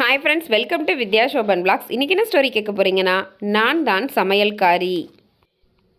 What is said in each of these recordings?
Hi friends welcome to Vidya Sobhan blogs இன்றைக்கி என்ன story கேட்க போகிறீங்கன்னா நான் தான் சமையல்காரி.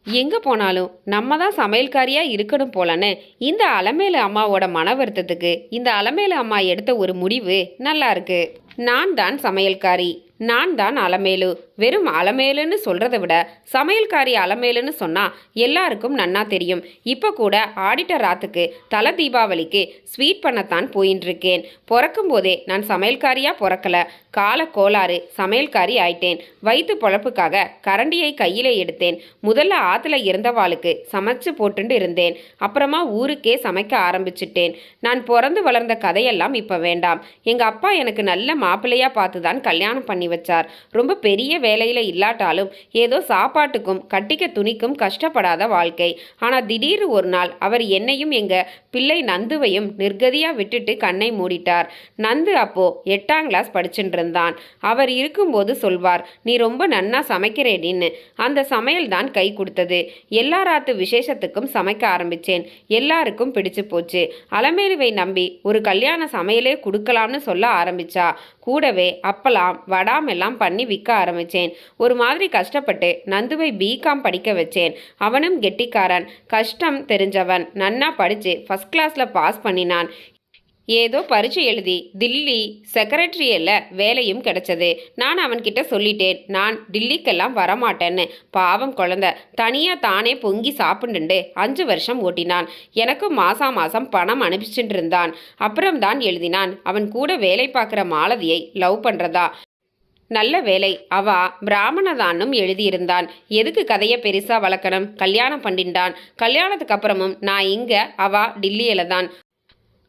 எங்கே போனாலும் நம்ம தான் சமையல்காரியாக இருக்கணும் போலன்னு இந்த அலமேலு அம்மாவோட மன வருத்தத்துக்கு இந்த அலமேலு அம்மா எடுத்த ஒரு முடிவு நல்லா இருக்கு. நான் தான் சமையல்காரி. நான் தான் அலமேலு. வெறும் அலமேலுன்னு சொல்கிறத விட சமையல்காரி அலமேலுன்னு சொன்னால் எல்லாருக்கும் நன்னா தெரியும். இப்போ கூட ஆடிட்டர் ராத்துக்கு தலை தீபாவளிக்கு ஸ்வீட் பண்ணத்தான் போயின்ட்டுருக்கேன் பிறக்கும் போதே நான் சமையல்காரியாக பிறக்கல. கால கோளாறு சமையல்காரி ஆயிட்டேன். வயிற்று பொழப்புக்காக கரண்டியை கையில் எடுத்தேன். முதல்ல ஆற்றுல இருந்தவாளுக்கு சமைச்சு போட்டுண்டு இருந்தேன். அப்புறமா ஊருக்கே சமைக்க ஆரம்பிச்சிட்டேன். நான் பிறந்து வளர்ந்த கதையெல்லாம் இப்போ வேண்டாம். எங்கள் அப்பா எனக்கு நல்ல மாப்பிள்ளையாக பார்த்து தான் கல்யாணம் பண்ணி வச்சார். ரொம்ப பெரிய வேலையில் இல்லாட்டாலும் ஏதோ சாப்பாட்டுக்கும் கட்டிக்க துணிக்கும் கஷ்டப்படாத வாழ்க்கை. ஆனால் திடீர் ஒரு நாள் அவர் என்னையும் எங்கள் பிள்ளை நந்துவையும் நிர்கதியாக விட்டுட்டு கண்ணை மூடிட்டார். நந்து அப்போ எட்டாம் கிளாஸ் படிச்சுட்டு இருந்தான் அவர் இருக்கும்போது சொல்வார் நீ ரொம்ப நன்னா சமைக்கிறேடின்னு அந்த சமையல் தான் கை கொடுத்தது. எல்லாராத்து விசேஷத்துக்கும் சமைக்க ஆரம்பிச்சேன். எல்லாருக்கும் பிடிச்சு போச்சு. அலமேலுவை நம்பி ஒரு கல்யாண சமையலே கொடுக்கலாம்னு சொல்ல ஆரம்பிச்சா. கூடவே அப்பலாம் வடா எல்லாம் பண்ணி விற்க ஆரம்பித்தேன் ஒரு மாதிரி கஷ்டப்பட்டு நந்துவை பிகாம் படிக்க வச்சேன். அவனும் கெட்டிக்காரன். கஷ்டம் தெரிஞ்சவன். நன்னா படித்து ஃபஸ்ட் கிளாஸில் பாஸ் பண்ணினான். ஏதோ பரீட்சை எழுதி தில்லி செக்ரட்டரியல்ல வேலையும் கிடைச்சது. நான் அவன்கிட்ட சொல்லிட்டேன் நான் டில்லிக்கெல்லாம் வரமாட்டேன்னு. பாவம் குழந்த. தனியாக தானே பொங்கி சாப்பிட்டுண்டு அஞ்சு வருஷம் ஓட்டினான். எனக்கும் மாசா மாசம் பணம் அனுப்பிச்சுட்டு இருந்தான். அப்புறம்தான் எழுதினான் அவன் கூட வேலை பார்க்குற மாலதியை லவ் பண்ணுறதா நல்ல வேலை அவா பிராமணதானும் எழுதியிருந்தான். எதுக்கு கதையை பெருசா வளர்க்கணும்? கல்யாணம் பண்ணிண்டான். கல்யாணத்துக்கு அப்புறமும் நான் இங்க அவா டில்லியில தான்.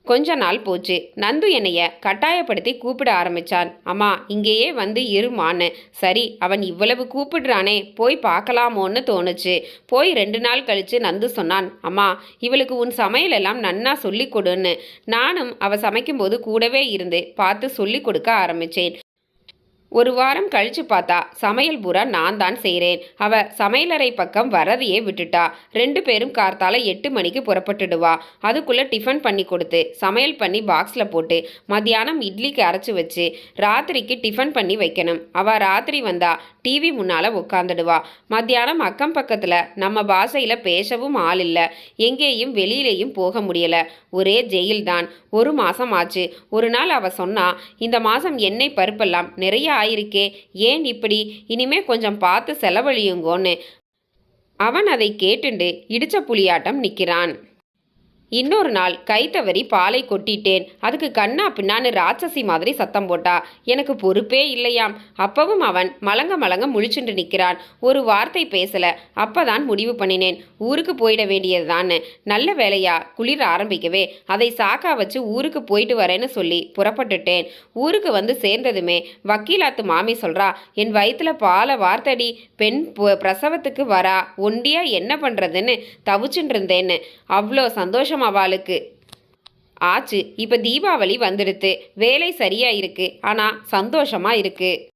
கொஞ்ச நாள் போச்சு. நந்து என்னைய கட்டாயப்படுத்தி கூப்பிட ஆரம்பிச்சான். அம்மா இங்கேயே வந்து இருமான்னு. சரி அவன் இவ்வளவு கூப்பிடுறானே போய் பார்க்கலாமோன்னு தோணுச்சு. போய் ரெண்டு நாள் கழிச்சு நந்து சொன்னான் அம்மா இவளுக்கு உன் சமையல் எல்லாம் நன்னா சொல்லி கொடுன்னு. நானும் அவ சமைக்கும்போது கூடவே இருந்து பார்த்து சொல்லி கொடுக்க ஆரம்பிச்சேன். ஒரு வாரம் கழிச்சு பார்த்தா சமையல் பூரா நான் தான் செய்கிறேன் அவ சமையலறை பக்கம் வரதையே விட்டுட்டா. ரெண்டு பேரும் கார்த்தால எட்டு மணிக்கு புறப்பட்டுடுவா. அதுக்குள்ளே டிஃபன் பண்ணி கொடுத்து சமையல் பண்ணி பாக்ஸில் போட்டு மத்தியானம் இட்லிக்கு அரைச்சி வச்சு ராத்திரிக்கு டிஃபன் பண்ணி வைக்கணும். அவ ராத்திரி வந்தா டிவி முன்னால் உட்காந்துடுவா மத்தியானம் அக்கம் பக்கத்தில் நம்ம பாஷையில் பேசவும் ஆள் இல்லை. எங்கேயும் வெளியிலேயும் போக முடியலை. ஒரே ஜெயில் தான் ஒரு மாதம் ஆச்சு. ஒரு நாள் அவ சொன்னா இந்த மாதம் எண்ணெய் பருப்பெல்லாம் நிறைய ஆயிருக்கே. ஏன் இப்படி? இனிமே கொஞ்சம் பார்த்து செலவழியுங்கோன்னு. அவன் அதை கேட்டுண்டு இடிச்ச புலியாட்டம் நிற்கிறான் இன்னொரு நாள் கை தவறி பாலை கொட்டிட்டேன். அதுக்கு கண்ணா பின்னான்னு ராட்சசி மாதிரி சத்தம் போட்டா. எனக்கு பொறுப்பே இல்லையாம். அப்பவும் அவன் மலங்க மலங்க முழிச்சுண்டு நிற்கிறான். ஒரு வார்த்தை பேசல. அப்பதான் முடிவு பண்ணினேன். ஊருக்கு போயிட வேண்டியதுதான்னு. நல்ல வேலையா குளிர ஆரம்பிக்கவே. அதை சாக்கா வச்சு ஊருக்கு போயிட்டு வரேன்னு சொல்லி புறப்பட்டுட்டேன். ஊருக்கு வந்து சேர்ந்ததுமே வக்கீலாத்து மாமி சொல்றா என் வயிற்றுல பாலை வார்த்தடி. பெண் பிரசவத்துக்கு வரா. ஒண்டியா என்ன பண்றதுன்னு தவிச்சுட்டு இருந்தேன்னு. அவ்வளோ சந்தோஷம் அவளுக்கு. ஆச்சு இப்போ தீபாவளி வந்துடுத்து. வேலை சரியா இருக்கு ஆனா சந்தோஷமா இருக்கு.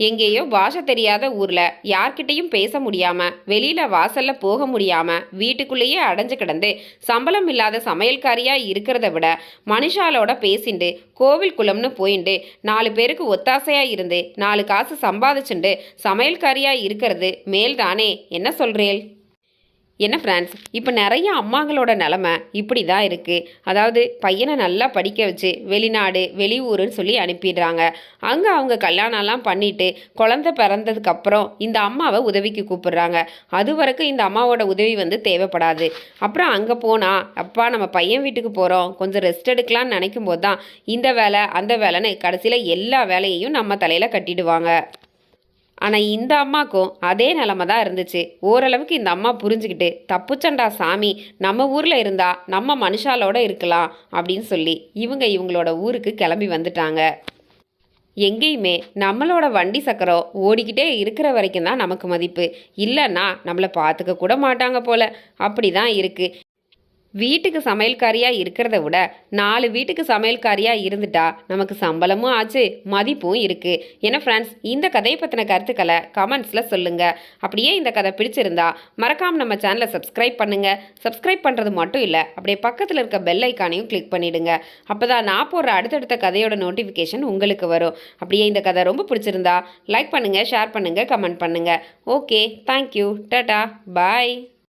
எங்கேயோ பாஷை தெரியாத ஊர்ல யார்கிட்டயும் பேச முடியாம வெளியில வாசல்ல போக முடியாம வீட்டுக்குள்ளேயே அடைஞ்சு கிடந்து சம்பளம் இல்லாத சமையல்காரியா இருக்கிறத விட மனுஷாலோட பேசிண்டு கோவில் குளம்னு போயிண்டு நாலு பேருக்கு ஒத்தாசையா இருந்து நாலு காசு சம்பாதிச்சுண்டு சமையல்காரியா இருக்கிறது மேல்தானே என்ன சொல்கிறேன் என்ன ஃப்ரான்ஸ் இப்போ நிறைய அம்மாங்களோட நிலமை இப்படி தான் இருக்குது அதாவது பையனை நல்லா படிக்க வச்சு வெளிநாடு வெளியூருன்னு சொல்லி அனுப்பிடுறாங்க. அங்கே அவங்க கல்யாணம்லாம் பண்ணிட்டு குழந்தை பிறந்ததுக்கப்புறம் இந்த அம்மாவை உதவிக்கு கூப்பிடுறாங்க. அது வரைக்கும் இந்த அம்மாவோட உதவி வந்து தேவைப்படாது. அப்புறம் அங்கே போனால் அப்பா நம்ம பையன் வீட்டுக்கு போகிறோம் கொஞ்சம் ரெஸ்ட் எடுக்கலாம்னு நினைக்கும் போது தான் இந்த வேலை அந்த வேலைன்னு கடைசியில் எல்லா வேலையையும் நம்ம தலையில் கட்டிடுவாங்க. ஆனால் இந்த அம்மாக்கும் அதே நிலமை தான் இருந்துச்சு. ஓரளவுக்கு இந்த அம்மா புரிஞ்சுக்கிட்டு தப்புச்சண்டா சாமி நம்ம ஊரில் இருந்தால் நம்ம மனுஷாலோட இருக்கலாம் அப்படின்னு சொல்லி இவங்க இவங்களோட ஊருக்கு கிளம்பி வந்துட்டாங்க. எங்கேயுமே நம்மளோட வண்டி சக்கரம் ஓடிக்கிட்டே இருக்கிற வரைக்கும் தான் நமக்கு மதிப்பு. இல்லைன்னா நம்மளை பார்த்துக்க கூட மாட்டாங்க போல. அப்படி தான் இருக்குது வீட்டுக்கு சமையல்காரியாக இருக்கிறத விட நாலு வீட்டுக்கு சமையல்காரியாக இருந்துட்டா நமக்கு சம்பளமும் ஆச்சு மதிப்பும் இருக்குது ஏன்னா ஃப்ரெண்ட்ஸ் இந்த கதையை பற்றின கருத்துக்களை கமெண்ட்ஸில் சொல்லுங்கள் அப்படியே இந்த கதை பிடிச்சிருந்தா மறக்காமல் நம்ம சேனலை சப்ஸ்கிரைப் பண்ணுங்கள் சப்ஸ்கிரைப் பண்ணுறது மட்டும் இல்லை அப்படியே பக்கத்தில் இருக்க பெல் ஐக்கானையும் கிளிக் பண்ணிவிடுங்க அப்போ தான் நான் போடுற அடுத்தடுத்த கதையோட நோட்டிஃபிகேஷன் உங்களுக்கு வரும். அப்படியே இந்த கதை ரொம்ப பிடிச்சிருந்தா லைக் பண்ணுங்கள் ஷேர் பண்ணுங்கள் கமெண்ட் பண்ணுங்கள் ஓகே தேங்க்யூ டட்டா பாய்